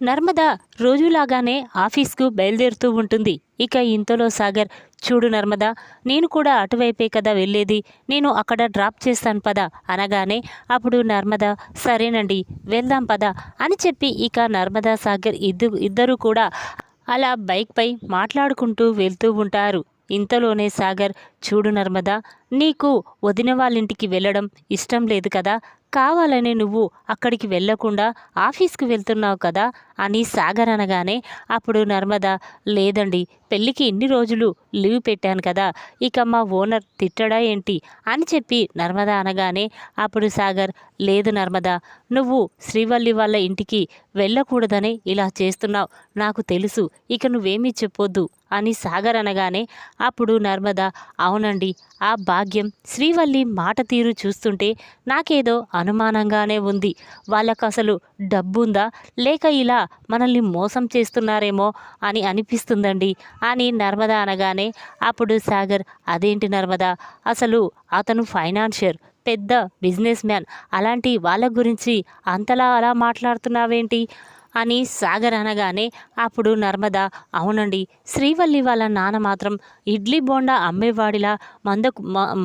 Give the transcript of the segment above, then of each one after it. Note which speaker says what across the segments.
Speaker 1: నర్మద రోజులాగానే ఆఫీస్కు బయలుదేరుతూ ఉంటుంది. ఇక ఇంతలో సాగర్ చూడు నర్మద నేను కూడా అటువైపే కదా వెళ్ళేది. నేను అక్కడ డ్రాప్ చేస్తాను పద అనగానే అప్పుడు నర్మద సరేనండి వెళ్దాం పద అని చెప్పి ఇక నర్మదా సాగర్ ఇద్దరు ఇద్దరు కూడా అలా బైక్పై మాట్లాడుకుంటూ వెళ్తూ ఉంటారు. ఇంతలోనే సాగర్ చూడు నర్మదా నీకు వదిన వాళ్ళింటికి వెళ్ళడం ఇష్టం లేదు కదా కావాలనే నువ్వు అక్కడికి వెళ్ళకుండా ఆఫీస్కి వెళ్తున్నావు కదా అని సాగర్ అనగానే అప్పుడు నర్మద లేదండి పెళ్ళికి ఇన్ని రోజులు లీవ్ పెట్టాను కదా ఇక మా ఓనర్ తిట్టడా ఏంటి అని చెప్పి నర్మద అనగానే అప్పుడు సాగర్ లేదు నర్మద నువ్వు శ్రీవల్లి వాళ్ళ ఇంటికి వెళ్ళకూడదని ఇలా చేస్తున్నావు నాకు తెలుసు ఇక నువ్వేమీ చెప్పొద్దు అని సాగర్ అనగానే అప్పుడు నర్మద అవునండి ఆ భాగ్యం శ్రీవల్లి మాట తీరు చూస్తుంటే నాకేదో అనుమానంగానే ఉంది. వాళ్ళకు అసలు డబ్బుందా? లేక ఇలా మనల్ని మోసం చేస్తున్నారేమో అని అనిపిస్తుందండి అని నర్మద అనగానే అప్పుడు సాగర్ అదేంటి నర్మద? అసలు అతను ఫైనాన్షియర్ పెద్ద బిజినెస్ మ్యాన్ అలాంటి వాళ్ళ గురించి అంతలా అలా మాట్లాడుతున్నావేంటి? అని సాగర్ అనగానే అప్పుడు నర్మద అవునండి శ్రీవల్లి వాళ్ళ నాన్న మాత్రం ఇడ్లీ బోండా అమ్మేవాడిలా. మంద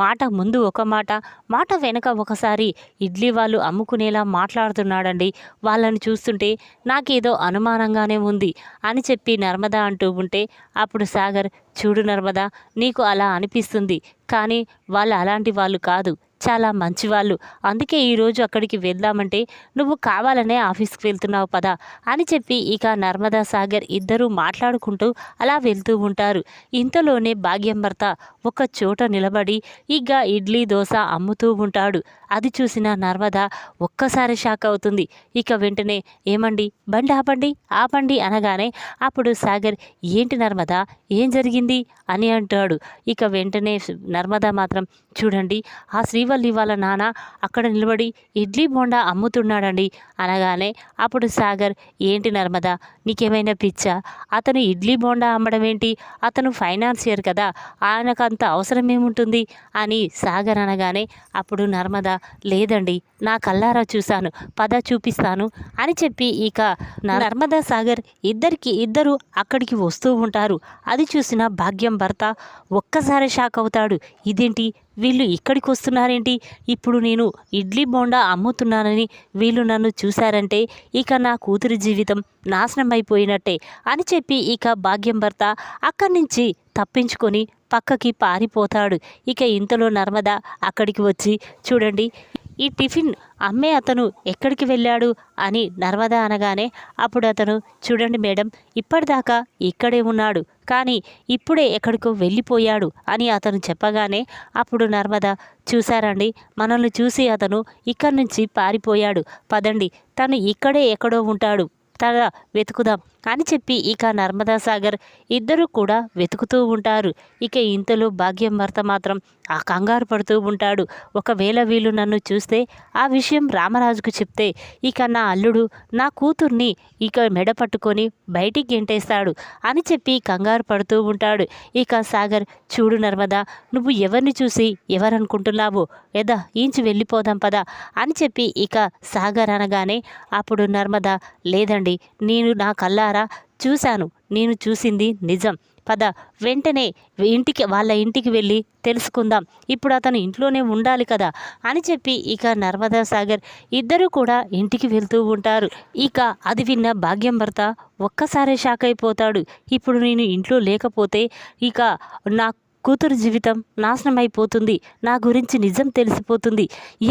Speaker 1: మాట ముందు ఒక మాట మాట వెనక ఒకసారి ఇడ్లీ వాళ్ళు అమ్ముకునేలా మాట్లాడుతున్నాడండి. వాళ్ళని చూస్తుంటే నాకేదో అనుమానంగానే ఉంది అని చెప్పి నర్మద అంటూ ఉంటే అప్పుడు సాగర్ చూడు నర్మద నీకు అలా అనిపిస్తుంది కానీ వాళ్ళు అలాంటి వాళ్ళు కాదు. చాలా మంచివాళ్ళు. అందుకే ఈరోజు అక్కడికి వెళ్దామంటే నువ్వు కావాలనే ఆఫీస్కి వెళ్తున్నావు పదా అని చెప్పి ఇక నర్మదా సాగర్ ఇద్దరూ మాట్లాడుకుంటూ అలా వెళ్తూ ఉంటారు. ఇంతలోనే భాగ్యం భర్త ఒక చోట నిలబడి ఇక ఇడ్లీ దోశ అమ్ముతూ ఉంటాడు. అది చూసిన నర్మదా ఒక్కసారి షాక్ అవుతుంది. ఇక వెంటనే ఏమండి? బండి ఆపండి ఆపండి అనగానే అప్పుడు సాగర్ ఏంటి నర్మదా? ఏం జరిగింది? అని అంటాడు. ఇక వెంటనే నర్మదా మాత్రం చూడండి. ఆ శ్రీవల్లి వాళ్ళ నాన్న అక్కడ నిలబడి ఇడ్లీ బోండా అమ్ముతున్నాడండి. అనగానే అప్పుడు సాగర్ ఏంటి నర్మద నీకేమైనా పిచ్చా? అతను ఇడ్లీ బోండా అమ్మడం ఏంటి? అతను ఫైనాన్సియర్ కదా ఆయనకు అంత అవసరం ఏముంటుంది? అని సాగర్ అనగానే అప్పుడు నర్మద లేదండి నా కల్లారా చూశాను పద చూపిస్తాను అని చెప్పి ఇక నర్మదా సాగర్ ఇద్దరికి ఇద్దరు అక్కడికి వస్తూ ఉంటారు. అది చూసిన భాగ్యం భర్త ఒక్కసారి షాక్ అవుతాడు. ఇదేంటి? వీళ్ళు ఇక్కడికి వస్తున్నారేంటి? ఇప్పుడు నేను ఇడ్లీ బోండా అమ్ముతున్నానని వీళ్ళు నన్ను చూశారంటే ఇక నా కూతురి జీవితం నాశనం అయిపోయినట్టే అని చెప్పి ఇక భాగ్యం భర్త అక్కడి నుంచి తప్పించుకొని పక్కకి పారిపోతాడు. ఇక ఇంతలో నర్మద అక్కడికి వచ్చి చూడండి ఈ టిఫిన్ అమ్మే అతను ఎక్కడికి వెళ్ళాడు అని నర్మదా అనగానే అప్పుడు అతను చూడండి మేడం ఇప్పటిదాకా ఇక్కడే ఉన్నాడు కానీ ఇప్పుడే ఎక్కడికో వెళ్ళిపోయాడు అని అతను చెప్పగానే అప్పుడు నర్మద చూశారండి మనల్ని చూసి అతను ఇక్కడి నుంచి పారిపోయాడు. పదండి తను ఇక్కడే ఎక్కడో ఉంటాడు. తన వెతుకుదాం. అని చెప్పి ఇక నర్మదా సాగర్ ఇద్దరు కూడా వెతుకుతూ ఉంటారు. ఇక ఇంతలో భాగ్యం భర్త మాత్రం ఆ కంగారు పడుతూ ఉంటాడు. ఒకవేళ వీళ్ళు నన్ను చూస్తే ఆ విషయం రామరాజుకు చెప్తే ఇక నా అల్లుడు నా కూతుర్ని ఇక మెడ పట్టుకొని బయటికి గెంటేస్తాడు అని చెప్పి కంగారు పడుతూ ఉంటాడు. ఇక సాగర్ చూడు నర్మదా నువ్వు ఎవరిని చూసి ఎవరనుకుంటున్నావు? ఎదా ఈంచి వెళ్ళిపోదాం పదా అని చెప్పి ఇక సాగర్ అనగానే అప్పుడు నర్మదా లేదండి నేను నా కల్లారా చూశాను. నేను చూసింది నిజం. పద వెంటనే ఇంటికి వాళ్ళ ఇంటికి వెళ్ళి తెలుసుకుందాం. ఇప్పుడు అతను ఇంట్లోనే ఉండాలి కదా అని చెప్పి ఇక నర్మదా సాగర్ ఇద్దరూ కూడా ఇంటికి వెళ్తూ ఉంటారు. ఇక అది విన్న భాగ్యం భర్త ఒక్కసారే షాక్ అయిపోతాడు. ఇప్పుడు నేను ఇంట్లో లేకపోతే ఇక నా కూతురు జీవితం నాశనం అయిపోతుంది నా గురించి నిజం తెలిసిపోతుంది.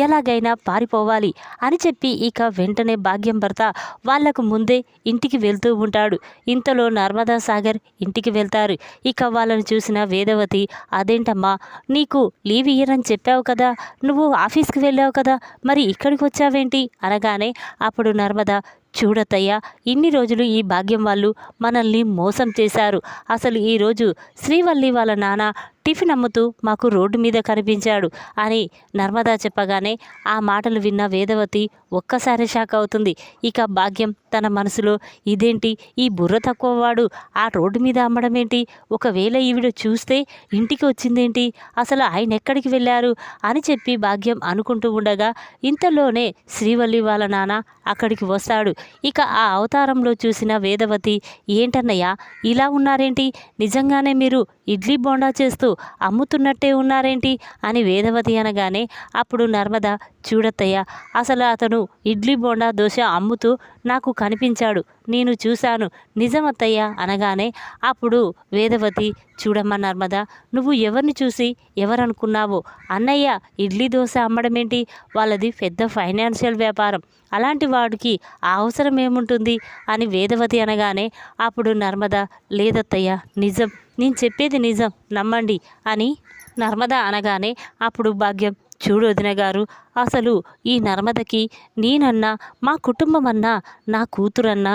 Speaker 1: ఎలాగైనా పారిపోవాలి అని చెప్పి ఇక వెంటనే భాగ్యం భర్త వాళ్ళకు ముందే ఇంటికి వెళ్తూ ఉంటాడు. ఇంతలో నర్మదా సాగర్ ఇంటికి వెళ్తారు. ఇక వాళ్ళని చూసిన వేదవతి అదేంటమ్మా నీకు లీవ్ ఇయ్యరని చెప్పావు కదా నువ్వు ఆఫీస్కి వెళ్ళావు కదా మరి ఇక్కడికి వచ్చావేంటి? అనగానే అప్పుడు నర్మదా చూడతయ్యా ఇన్ని రోజులు ఈ భాగ్యం వాళ్ళు మనల్ని మోసం చేశారు. అసలు ఈరోజు శ్రీవల్లి వాళ్ళ నాన్న టిఫిన్ అమ్ముతూ మాకు రోడ్డు మీద కనిపించాడు అని నర్మదా చెప్పగానే ఆ మాటలు విన్న వేదవతి ఒక్కసారి షాక్ అవుతుంది. ఇక భాగ్యం తన మనసులో ఇదేంటి? ఈ బుర్ర తక్కువ వాడు ఆ రోడ్డు మీద అమ్మడం ఏంటి? ఒకవేళ ఈవిడ చూస్తే ఇంటికి వచ్చిందేంటి? అసలు ఆయన ఎక్కడికి వెళ్ళారు? అని చెప్పి భాగ్యం అనుకుంటూ ఉండగా ఇంతలోనే శ్రీవల్లి వాళ్ళ నాన్న అక్కడికి వస్తాడు. ఇక ఆ అవతారంలో చూసిన వేదవతి ఏంటన్నయ్య ఇలా ఉన్నారేంటి? నిజంగానే మీరు ఇడ్లీ బోండా చేస్తూ అమ్ముతున్నట్టే ఉన్నారేంటి? అని వేదవతి అనగానే అప్పుడు నర్మద చూడత్తయ్యా. అసలు అతను ఇడ్లీ బోండా దోశ అమ్ముతూ నాకు కనిపించాడు. నేను చూశాను. నిజమత్తయ్యా అనగానే అప్పుడు వేదవతి చూడమ్మా నర్మద నువ్వు ఎవరిని చూసి ఎవరనుకున్నావో? అన్నయ్య ఇడ్లీ దోశ అమ్మడమేంటి? వాళ్ళది పెద్ద ఫైనాన్షియల్ వ్యాపారం. అలాంటి వాడికి ఆ అవసరం ఏముంటుంది? అని వేదవతి అనగానే అప్పుడు నర్మద లేదత్తయ్య నిజం. నేను చెప్పేది నిజం. నమ్మండి అని నర్మద అనగానే అప్పుడు భాగ్యం. చూడు వదిన గారు అసలు ఈ నర్మదకి నేనన్నా మా కుటుంబం అన్నా నా కూతురన్నా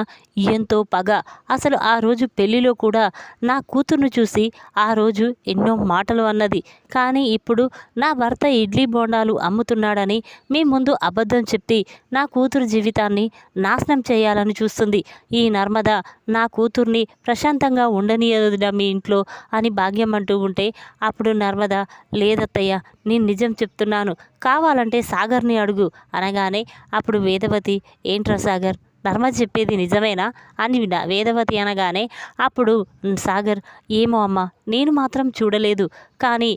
Speaker 1: ఎంతో పగ. అసలు ఆ రోజు పెళ్ళిలో కూడా నా కూతుర్ను చూసి ఆ రోజు ఎన్నో మాటలు అన్నది. కానీ ఇప్పుడు నా భర్త ఇడ్లీ బోండాలు అమ్ముతున్నాడని మీ ముందు అబద్ధం చెప్పి నా కూతురు జీవితాన్ని నాశనం చేయాలని చూస్తుంది. ఈ నర్మద నా కూతుర్ని ప్రశాంతంగా ఉండనీయదుడా మీ ఇంట్లో అని భాగ్యం అంటూ ఉంటే అప్పుడు నర్మద లేదత్తయ్య నేను నిజం చెప్తున్నాను. కావాలంటే సాగర్ని అడుగు అనగానే అప్పుడు వేదవతి ఏంట్రా సాగర్? నర్మ చెప్పేది నిజమేనా? అని వేదవతి అనగానే అప్పుడు సాగర్ ఏమో అమ్మా నేను మాత్రం చూడలేదు. కానీ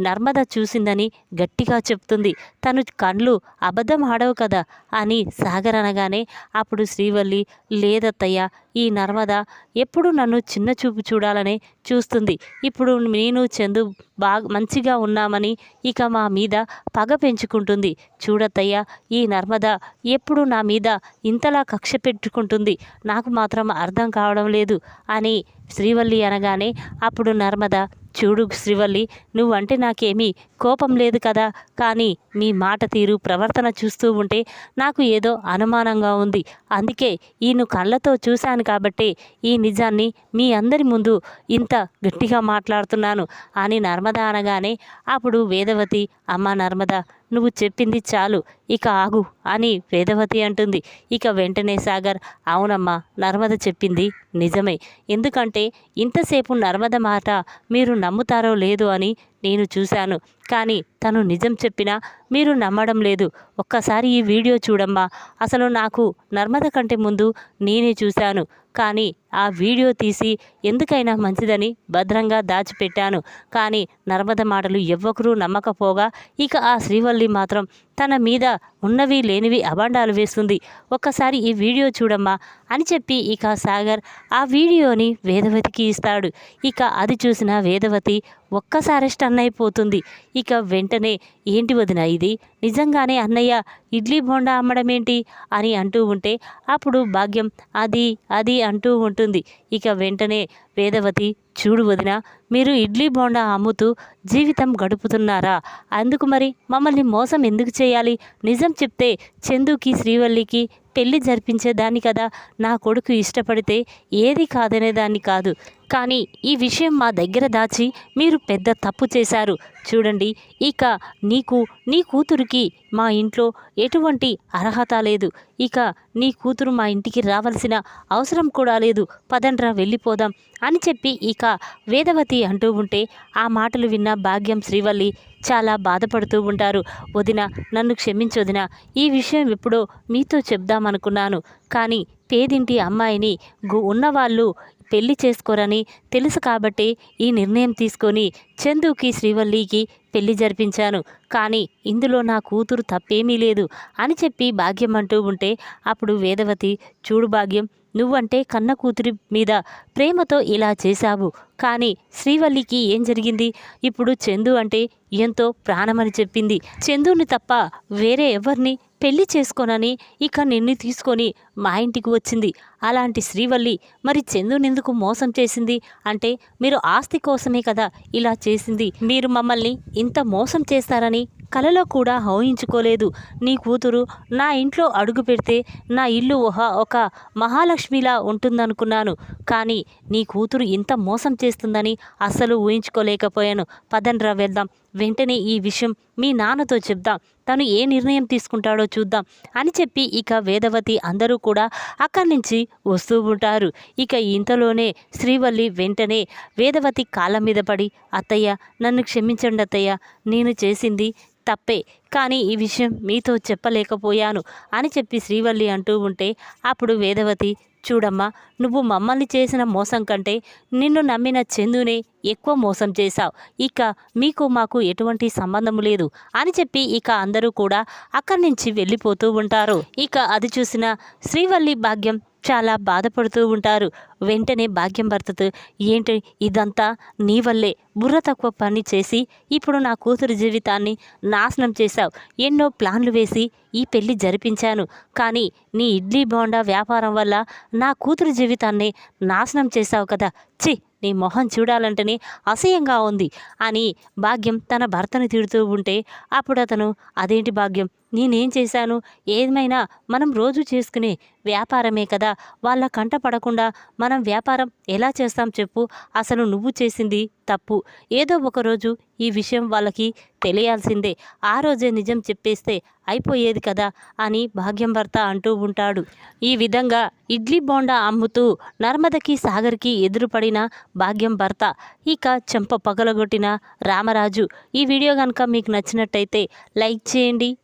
Speaker 1: నర్మద చూసిందని గట్టిగా చెప్తుంది. తను కళ్ళు అబద్ధం ఆడవు కదా అని సాగర్ అనగానే అప్పుడు శ్రీవల్లి లేదత్తయ్య ఈ నర్మద ఎప్పుడు నన్ను చిన్న చూపు చూడాలని చూస్తుంది. ఇప్పుడు నేను చందు బాగా మంచిగా ఉన్నామని ఇక మా మీద పగ పెంచుకుంటుంది. చూడత్తయ్య ఈ నర్మద ఎప్పుడు నా మీద ఇంతలా కక్ష పెట్టుకుంటుంది. నాకు మాత్రం అర్థం కావడం లేదు అని శ్రీవల్లి అనగానే అప్పుడు నర్మద చూడు శ్రీవల్లి నువ్వంటే నాకేమీ కోపం లేదు కదా. కానీ మీ మాట తీరు ప్రవర్తన చూస్తూ ఉంటే నాకు ఏదో అనుమానంగా ఉంది. అందుకే ఈయన కళ్ళతో చూశాను కాబట్టే ఈ నిజాన్ని మీ అందరి ముందు ఇంత గట్టిగా మాట్లాడుతున్నాను అని నర్మద అనగానే అప్పుడు వేదవతి అమ్మ నర్మద నువ్వు చెప్పింది చాలు. ఇక ఆగు అని వేదవతి అంటుంది. ఇక వెంటనే సాగర్ అవునమ్మా నర్మద చెప్పింది నిజమే. ఎందుకంటే ఇంతసేపు నర్మద మాట మీరు నమ్ముతారో లేదో అని నేను చూశాను. కానీ తను నిజం చెప్పినా మీరు నమ్మడం లేదు. ఒక్కసారి ఈ వీడియో చూడమ్మా. అసలు నాకు నర్మద కంటే ముందు నేనే చూశాను. కానీ ఆ వీడియో తీసి ఎందుకైనా మంచిదని భద్రంగా దాచిపెట్టాను. కానీ నర్మద మాటలు ఎవ్వకరూ నమ్మకపోగా ఇక ఆ శ్రీవల్లి మాత్రం తన మీద ఉన్నవి లేనివి అభాండాలు వేస్తుంది. ఒక్కసారి ఈ వీడియో చూడమ్మా అని చెప్పి ఇక సాగర్ ఆ వీడియోని వేదవతికి ఇస్తాడు. ఇక అది చూసిన వేదవతి ఒక్కసారి స్టన్ అయిపోతుంది. ఇక వెంటనే ఏంటి వదిన ఇది? నిజంగానే అన్నయ్య ఇడ్లీ బోండా అమ్మడం ఏంటి అని అంటూ ఉంటే అప్పుడు భాగ్యం అది అది అంటూ ఉంటుంది ఇక వెంటనే వేదవతి చూడు వదిన మీరు ఇడ్లీ బోండా అమ్ముతూ జీవితం గడుపుతున్నారా? అందుకు మరి మమ్మల్ని మోసం ఎందుకు చేయాలి? నిజం చెప్తే చందుకి శ్రీవల్లికి పెళ్ళి జరిపించేదాన్ని కదా? నా కొడుకు ఇష్టపడితే ఏది కాదనేదాన్ని కాదు. కానీ ఈ విషయం మా దగ్గర దాచి మీరు పెద్ద తప్పు చేశారు. చూడండి ఇక నీకు నీ కూతురికి మా ఇంట్లో ఎటువంటి అర్హత లేదు. ఇక నీ కూతురు మా ఇంటికి రావాల్సిన అవసరం కూడా లేదు. పదండ్రా వెళ్ళిపోదాం అని చెప్పి ఇక వేదవతి అంటూ ఉంటే ఆ మాటలు విన్న భాగ్యం శ్రీవల్లి చాలా బాధపడుతూ ఉంటారు. వదిన నన్ను క్షమించొదిన ఈ విషయం ఎప్పుడో మీతో చెప్దామనుకున్నాను. కానీ పేదింటి అమ్మాయిని గు- ఉన్నవాళ్ళు పెళ్ళి చేసుకోరని తెలుసు కాబట్టి ఈ నిర్ణయం తీసుకొని చందుకి శ్రీవల్లికి పెళ్ళి జరిపించాను. కానీ ఇందులో నా కూతురు తప్పేమీ లేదు అని చెప్పి భాగ్యం అంటూ ఉంటే అప్పుడు వేదవతి చూడు భాగ్యం నువ్వంటే కన్న కూతురి మీద ప్రేమతో ఇలా చేశావు. కానీ శ్రీవల్లికి ఏం జరిగింది? ఇప్పుడు చందు అంటే ఎంతో ప్రాణమని చెప్పింది. చందుని తప్ప వేరే ఎవరిని పెళ్ళి చేసుకోనని ఇక నిన్ను తీసుకొని మా ఇంటికి వచ్చింది. అలాంటి శ్రీవల్లి మరి చందునెందుకు మోసం చేసింది? అంటే మీరు ఆస్తి కోసమే కదా ఇలా చేసింది. మీరు మమ్మల్ని ఇంత మోసం చేస్తారని కలలో కూడా ఊహించుకోలేదు. నీ కూతురు నా ఇంట్లో అడుగు పెడితే నా ఇల్లు ఒక ఒక మహాలక్ష్మిలా ఉంటుందనుకున్నాను. కానీ నీ కూతురు ఇంత మోసం చేస్తుందని అస్సలు ఊహించుకోలేకపోయాను. పదండ్రా వెళ్దాం. వెంటనే ఈ విషయం మీ నాన్నతో చెప్దాం. తను ఏ నిర్ణయం తీసుకుంటాడో చూద్దాం అని చెప్పి ఇక వేదవతి అందరూ కూడా అక్కడి నుంచి వస్తూ ఉంటారు. ఇక ఇంతలోనే శ్రీవల్లి వెంటనే వేదవతి కాళ్ళ మీద పడి అత్తయ్య నన్ను క్షమించండి అత్తయ్య నేను చేసింది తప్పే కానీ ఈ విషయం మీతో చెప్పలేకపోయాను అని చెప్పి శ్రీవల్లి అంటూ ఉంటే అప్పుడు వేదవతి చూడమ్మా నువ్వు మమ్మల్ని చేసిన మోసం కంటే నిన్ను నమ్మిన చందునే ఎక్కువ మోసం చేశావు. ఇక మీకు మాకు ఎటువంటి సంబంధం లేదు అని చెప్పి ఇక అందరూ కూడా అక్కడి నుంచి వెళ్ళిపోతూ ఉంటారు. ఇక అది చూసిన శ్రీవల్లి భాగ్యం చాలా బాధపడుతూ ఉంటారు. వెంటనే భాగ్యం భర్తతో ఏంటి ఇదంతా? నీ వల్లే బుర్ర తక్కువ పని చేసి ఇప్పుడు నా కూతురు జీవితాన్ని నాశనం చేశావు. ఎన్నో ప్లాన్లు వేసి ఈ పెళ్ళి జరిపించాను. కానీ నీ ఇడ్లీ బోండా వ్యాపారం వల్ల నా కూతురు జీవితాన్ని నాశనం చేశావు కదా. ఛీ నీ మొహం చూడాలంటేనే అసహ్యంగా ఉంది అని భాగ్యం తన భర్తను తిడుతూ ఉంటే అప్పుడు అతను అదేంటి భాగ్యం? నేనేం చేశాను? ఏమైనా మనం రోజు చేసుకునే వ్యాపారమే కదా. వాళ్ళ కంట పడకుండా మనం వ్యాపారం ఎలా చేస్తాం చెప్పు. అసలు నువ్వు చేసింది తప్పు. ఏదో ఒకరోజు ఈ విషయం వాళ్ళకి తెలియాల్సిందే. ఆ రోజే నిజం చెప్పేస్తే అయిపోయేది కదా అని భాగ్యం భర్త అంటూ ఉంటాడు. ఈ విధంగా ఇడ్లీ బోండా అమ్ముతూ నర్మదకి సాగర్కి ఎదురుపడిన భాగ్యం భర్త ఇక చెంప పగలగొట్టిన రామరాజు. ఈ వీడియో కనుక మీకు నచ్చినట్టయితే లైక్ చేయండి